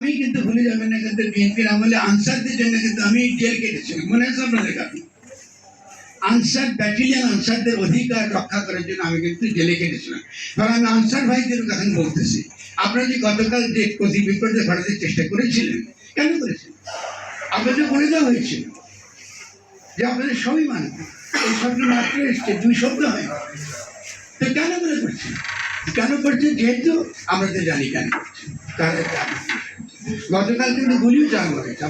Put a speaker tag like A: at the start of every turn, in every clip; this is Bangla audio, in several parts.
A: আমি কিন্তু ভুলে যাবেন না কিন্তু বিএনপির আমলে আনসারদের জন্য কিন্তু আমি জেল কেটেছিলাম মনে আছে আপনাদের কাছে? আনসার ব্যাটালিয়ান আনসারদের অধিকার রক্ষা করার জন্য আমি কিন্তু জেলে কেটেছিলাম। কারণ আমি আনসার ভাইদের এখন বলতেছি। আপনারা যে গতকাল যে প্রতি বিপর্যয় ঘটাতে চেষ্টা করেছিলেন, কেন করেছিলেন? আপনাদের বলে দেওয়া হয়েছিল যে আপনাদের সবই মানবে। এই শব্দ মাত্র এসছে, দুই শব্দ হয়। তো কেন মনে করছেন? কেন করছেন যেহেতু আমরা তো জানি কেন করছেন। তাহলে জানি। গতকাল কিন্তু গুলিও চালানো হয়েছে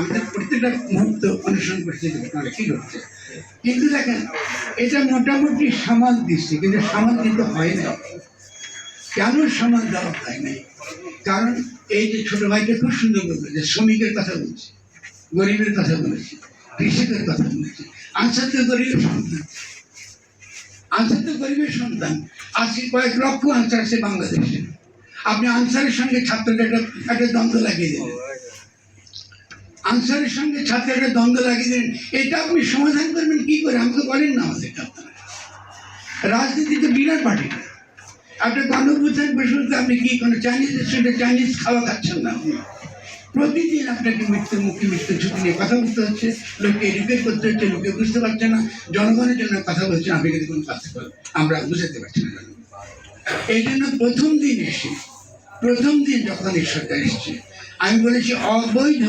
A: আমরা প্রত্যেকটা মুহূর্ত অনুসরণ করছি ঘটনাটা কি ঘটছে কিন্তু দেখেন, এটা মোটামুটি সামাল দিচ্ছে, কিন্তু সামাল দিতে হয় না। কেন সামাল দেওয়া হয় নাই? কারণ এই যে ছোট ভাইটা খুব সুন্দর বলল যে শ্রমিকের কথা বলছে, গরিবের কথা বলেছি, কৃষকের কথা বলেছে আনসার তো গরিবের সন্তান। আনসার তো গরিবের সন্তান, আজকে কয়েক লক্ষ আনসার আছে বাংলাদেশে। আপনি আনসারের সঙ্গে ছাত্রদের একটা একটা দ্বন্দ্ব লাগিয়ে দিলেন। আনসারের সঙ্গে ছাত্রের একটা দ্বন্দ্ব লাগিয়ে দিলেন। এটা আপনি সমাধান করবেন, কি করে? আমাকে বলেন না আমাদের রাজনীতি তো বিরাট পার্টি। আপনার গণপ্রচার বসে বসে আপনি কি কোনো চাইনিজ রেস্টুরেন্টে চাইনিজ খাওয়া খাচ্ছেন না আপনি? প্রতিদিন আপনাকে মৃত্যুর মুখে মৃত্যু ঝুঁকি নিয়ে কথা বলতে হচ্ছে। লোককে রিপেয়ার করতে হচ্ছে, লোকে বুঝতে পারছে না। জনগণের জন্য কথা বলছেন, আপনি কিন্তু কোনো করেন আমরা বুঝাতে পারছি না। এই জন্য প্রথম দিন এসে প্রথম দিন যখন সরকার এসছে, আমি বলেছি, অবৈধ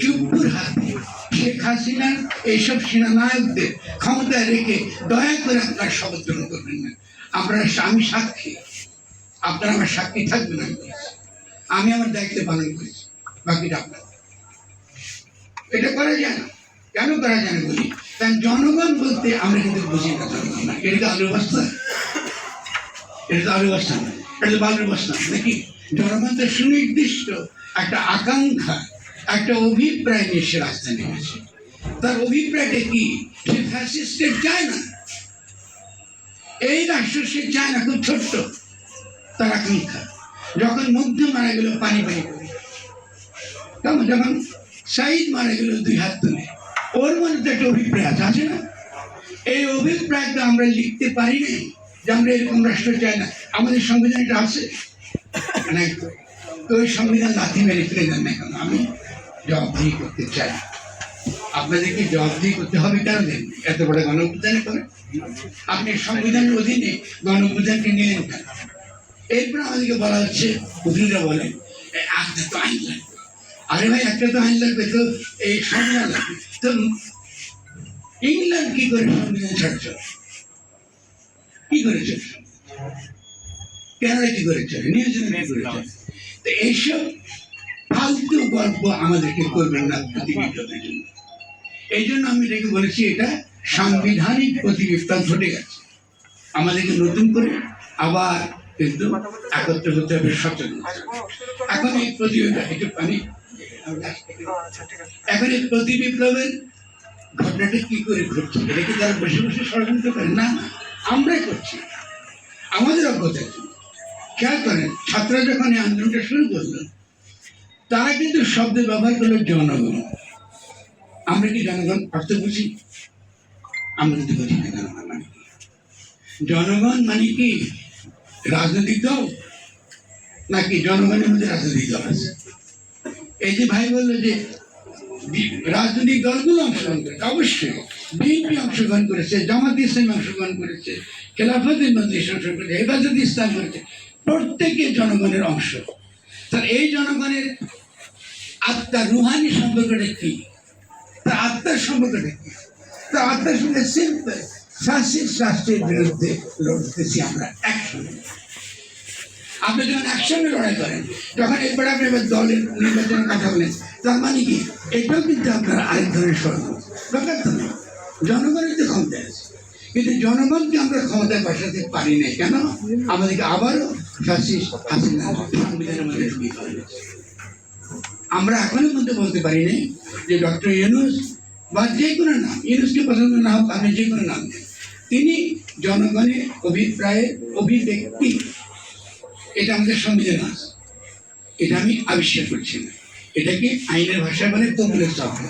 A: চুপুর হাতে শেখ হাসিনার এইসব সেনানায়কদের ক্ষমতায় রেখে দয়া করে আপনার শপথ গ্রহণ করবেন না। আমরা আমি সাক্ষী। আপনারা আমার সাক্ষী থাকবেন আমি বলেছি। আমি আমার দায়িত্ব পালন করেছি। বাকিটা আপনার এটা করা যায় না। কেন করা যায় না বলি? কারণ জনগণ বলতে আমরা কিন্তু বুঝি না জনগণ। না এটা কি আলুর বস্তা? এটা তো আলুর বস্তা না। নাকি? জনগণ সুনির্দিষ্ট একটা আকাঙ্ক্ষা, একটা অভিপ্রায় নিয়ে সে রাস্তায় নেমেছে। তার অভিপ্রায়টা কি? সে ফ্যাসিস্টের চায় না এই রাষ্ট্র সে চায় না খুব ছোট্ট। তার আকাঙ্ক্ষা, যখন মধ্য মারা গেল পানি পানি করে। কেমন? যখন সাইদ মারা গেল দুই হাত তুলে। ওর মধ্যে একটা অভিপ্রায় আছে আছে না? এই অভিপ্রায়টা আমরা লিখতে পারি নাই। যে আমরা এরকম রাষ্ট্র চাই না আমাদের সংবিধান এটা আছে। তো। তো ওই সংবিধান লাথি মেরে ফেলে দেন না কেন? আমি জবাবদিহি করতে চাই। আপনাদেরকে জবাবদিহি করতে হবে কেন দেন এত বড় গণঅভ্যুত্থানে করেন আপনি সংবিধানের অধীনে গণঅভ্যুত্থানকে নিলেন কেন? এরপর আমাদেরকে বলা হচ্ছে উকিলরা বলেন "এ, একটা তো আইন লাগবে। আরে ভাই একটা তো আইন লাগবে তো এই সংবিধান লাগবে। তো ইংল্যান্ড কি করে সংবিধান ছাড়ছ? কি কেনাডা কি কি তো এইসব ফালতু গল্প আমাদেরকে করবেন না জন্য। এই জন্য আমি এটাকে বলেছি এটা সাংবিধানিক ঘটে গেছে। আমাদেরকে নতুন করে আবার কিন্তু একত্র হতে হবে সচেতন এখন এই প্রতিবিপ্লব একটু পানি এখন এই প্রতি বিপ্লবের ঘটনাটা কি করে ঘটছে? এটা কি তারা বসে বসে ষড়যন্ত্র করে? না, আমরাই করছি। আমাদের অজ্ঞতা কি? খেয়াল করেন, ছাত্ররা যখন এই আন্দোলনটা শুরু করল, তারা কিন্তু শব্দ ব্যবহার করল জনগণ। আমরা কি জনগণ অর্থ বুঝি? আমরা কিন্তু বুঝি না জনগণ মানে জনগণ মানে কি? রাজনৈতিক দল? নাকি জনগণের মধ্যে রাজনৈতিক দল আছে? এই যে ভাই বলল যে রাজনৈতিক দলগুলো অংশগ্রহণ করেছে, অবশ্যই। বিএনপি অংশগ্রহণ করেছে, জামাত ইসলাম অংশগ্রহণ করেছে, খেলাফতের মধ্যে অংশগ্রহণ করেছে, হেফাজত ইসলাম করেছে, প্রত্যেকে জনগণের অংশ। তার এই জনগণের আত্মা রুহানি সম্পর্কটা কি? তার আত্মার সম্পর্কটা কি? তার আত্মার সঙ্গে সিম্পল ফ্যাসিস্ট রাষ্ট্রের বিরুদ্ধে লড়তেছি আমরা একসঙ্গে। আপনি যখন একসঙ্গে লড়াই করেন যখন এরপর আপনি এবার দলের নির্বাচনের কথা বলেন। তার মানে কি? এটাও কিন্তু আপনার আরেক ধরনের ষড়যন্ত্র দরকার তো নেই। জনগণের তো ক্ষমতা আছে। কিন্তু জনগণকে আমরা ক্ষমতায় বসাতে পারি নাই। কেন? আমাদেরকে আবারও ফ্যাসিস্ট হাসিনা সংবিধানের মধ্যে ঢুকিয়ে হয়েছে। আমরা এখনও মধ্যে বলতে পারি নাই যে ডক্টর ইউনুস বা যে কোনো নাম, ইউনুসকে পছন্দ না হোক, আপনি যে কোনো নাম তিনি জনগণের অভিপ্রায়ের অভিব্যক্তি এটা আমাদের সংবিধান আছে এটা আমি আবিষ্কার করছি না। এটাকে আইনের ভাষায় বলে কমলের চক্র।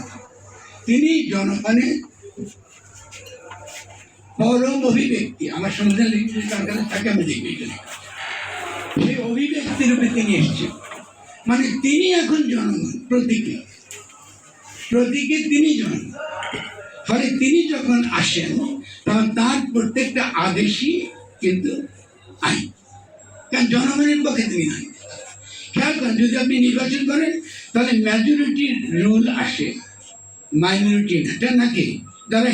A: তিনি জনগণের পরম অভিব্যক্তি, আমার সংবিধান লিখিত তার তাকে আমি দেখবি সেই অভিব্যক্তি রূপে তিনি এসছেন। মানে তিনি এখন জনগণ, প্রতীকে। প্রতীকে তিনি জনগণ। ফলে তিনি যখন আসেন, তখন তার প্রত্যেকটা আদেশই কিন্তু আইন। কারণ জনগণের পক্ষে তুমি নাই খেয়াল করেন, যদি আপনি নির্বাচন করেন, তাহলে মেজরিটির রুল আসে। মাইনরিটি এটা নাকি? যারা